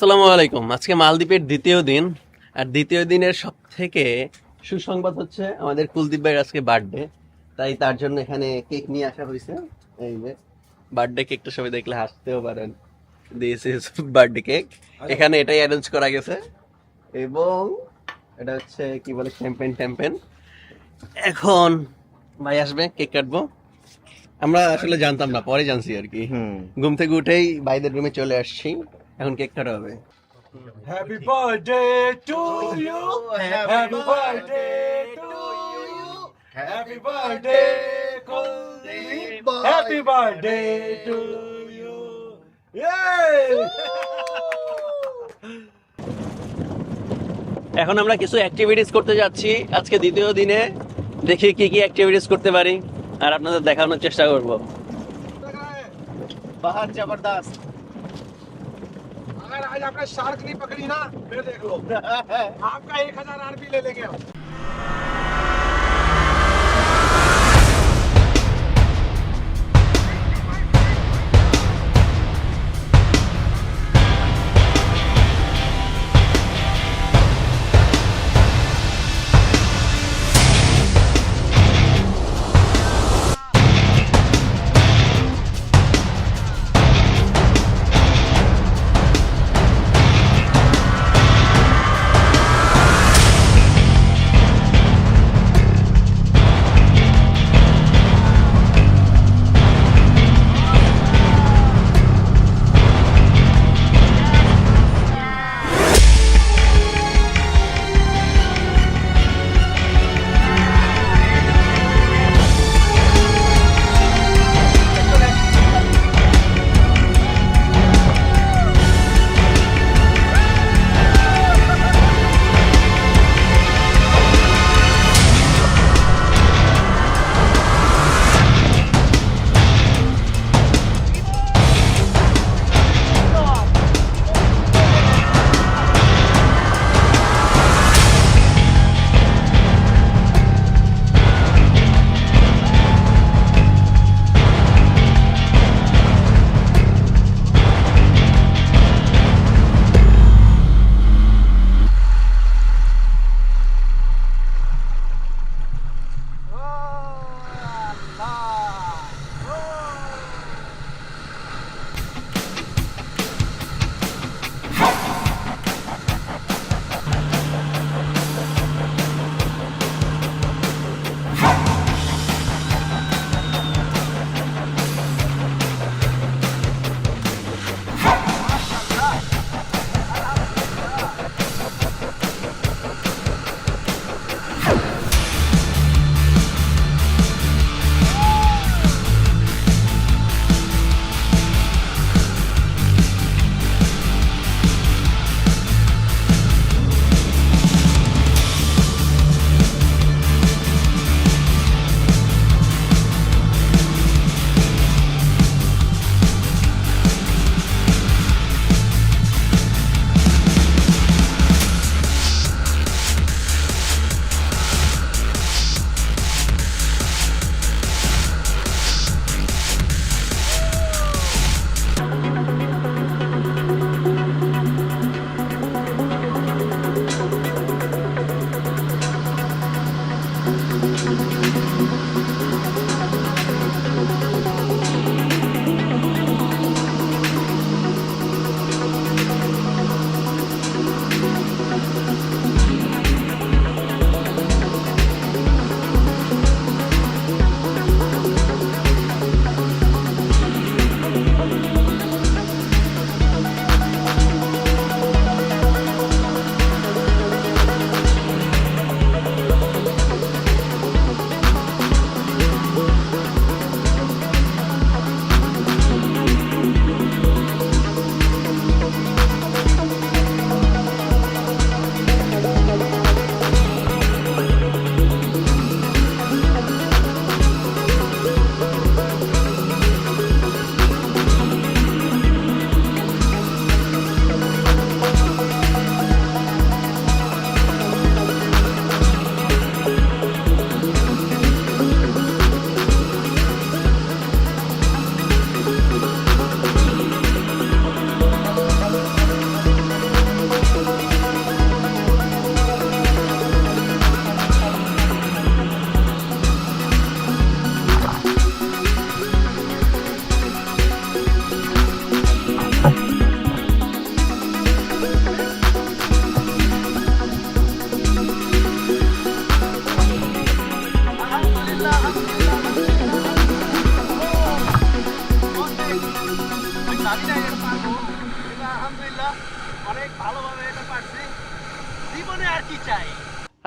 আসসালামু আলাইকুম। আজকে মালদ্বীপের দ্বিতীয় দিন আর দ্বিতীয় দিনের সব থেকে সুসংবাদ হচ্ছে আমাদের কুলদীপ ভাইয়ের আজকে বার্থডে। তাই তার জন্য এখানে কেক নিয়ে আসা হয়েছে। এই যে বার্থডে কেকটা সবাই দেখলে হাসতেও পারেন। This is birthday cake. এখানে এটাই অ্যারেঞ্জ করা গেছে। এবং এটা হচ্ছে কি বলে শ্যাম্পেন ট্যাম্পেন এখন ভাই আসবে কেক কাটবো। আমরা আসলে জানতাম না পরে জানছি আর কি। ঘুম থেকে উঠেই ভাইদের রুমে চলে আসছি। এখন কেক কাটা হবে Happy birthday to you. Happy birthday to you. Happy birthday, Kuldeep. Happy birthday to you. Yay! এখন আমরা কিছু অ্যাক্টিভিটিস করতে যাচ্ছি আজকে দ্বিতীয় দিনে দেখি কি কি অ্যাক্টিভিটিস করতে পারি আর আপনাদের দেখানোর চেষ্টা করব বাহার জবরদস্ত अगर आज आपने शार्क नहीं पकड़ी ना फिर देख लो। आपका एक हज़ार आरपी ले लेंगे हम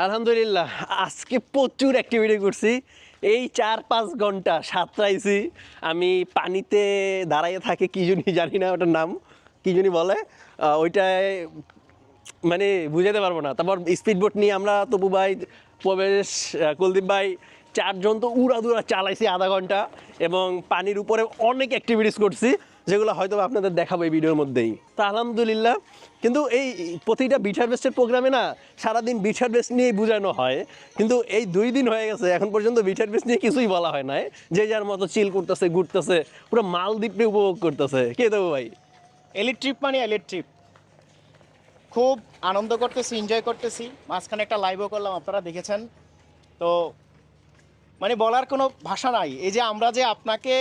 আলহামদুলিল্লাহ আজকে প্রচুর অ্যাক্টিভিটি করছি। এই চার পাঁচ ঘণ্টা সাঁতরাইছি। আমি পানিতে দাঁড়াইয়ে থাকে, কি জনি জানি না ওটার নাম, কি জনি বলে। ওইটায় মানে বুঝাতে পারব না। তারপর স্পিড বোট নিয়ে আমরা তপু ভাই, প্রবেশ কুলদীপ ভাই চারজন তো উড়াদুরা চালাইছি আধা ঘণ্টা এবং পানির উপরে অনেক অ্যাক্টিভিটিস করছি। যেগুলো হয়তো আপনাদের দেখাবো এই ভিডিওর মধ্যেই। তা আলহামদুলিল্লাহ। কিন্তু এই প্রতিটা বিট হারভেস্টের প্রোগ্রামে না সারাদিন বিট হারভেস্ট নিয়েই বোঝানো হয়। কিন্তু এই দুই দিন হয়ে গেছে, এখন পর্যন্ত বিট হারভেস্ট নিয়ে কিছুই বলা হয় না যে যার মতো চিল করতেছে, ঘুরতেছে, পুরো মালদ্বীপে উপভোগ করতেছে। কে দেবো ভাই? এলিট ট্রিপ মানে এলিট ট্রিপ খুব আনন্দ করতেছি এনজয় করতেছি। মাঝখানে একটা লাইভও করলাম, আপনারা দেখেছেন। তো মানে বলার কোনো ভাষা নাই। এই যে আমরা যে আপনাকে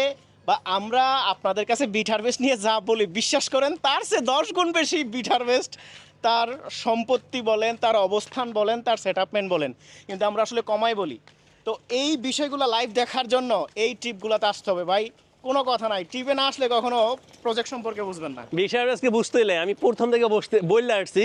বা আমরা আপনাদের কাছে বিট হারভেস্ট নিয়ে যা বলি, বিশ্বাস করেন, তার সে দশ গুণ বেশি বিট হারভেস্ট তার সম্পত্তি বলেন, তার অবস্থান বলেন, তার সেটআপমেন্ট বলেন। কিন্তু আমরা আসলে কমাই বলি। তো এই বিষয়গুলো লাইভ দেখার জন্য এই ট্রিপগুলোতে আসতে হবে। ভাই, কোনো কথা নাই। ট্রিপে না আসলে কখনো প্রজেক্ট সম্পর্কে বুঝবেন না। হারভেস্টকে বুঝতে হলে আমি প্রথম থেকে বসতে বললে আসছি।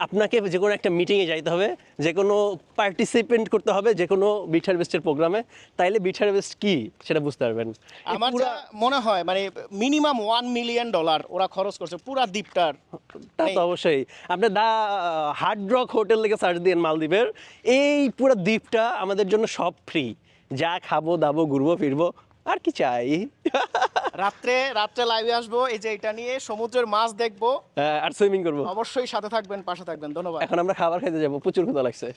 আপনাকে যে কোনো একটা মিটিংয়ে যাইতে হবে যে কোনো পার্টিসিপেন্ট করতে হবে যে কোনো বিট হারভেস্টের প্রোগ্রামে তাইলে বিট হারভেস্ট কি? সেটা বুঝতে পারবেন। আমার যা মনে হয় মানে মিনিমাম ওয়ান মিলিয়ন ডলার ওরা খরচ করছে পুরা দ্বীপটার। তা তো অবশ্যই। আপনি দা হার্ড রক হোটেল থেকে সার্চ দিন মালদ্বীপের। এই পুরো দ্বীপটা আমাদের জন্য সব ফ্রি যা খাব দাবো ঘুরবো ফিরবো আর কি চাই? রাত্রে রাত্রে লাইভে আসব। এই যে এটা নিয়ে সমুদ্রের মাছ দেখব। আর সুইমিং করব। অবশ্যই সাথে থাকবেন পাশে থাকবেন। ধন্যবাদ। এখন আমরা খাবার খাইতে যাব। প্রচুর ক্ষুধা লাগছে।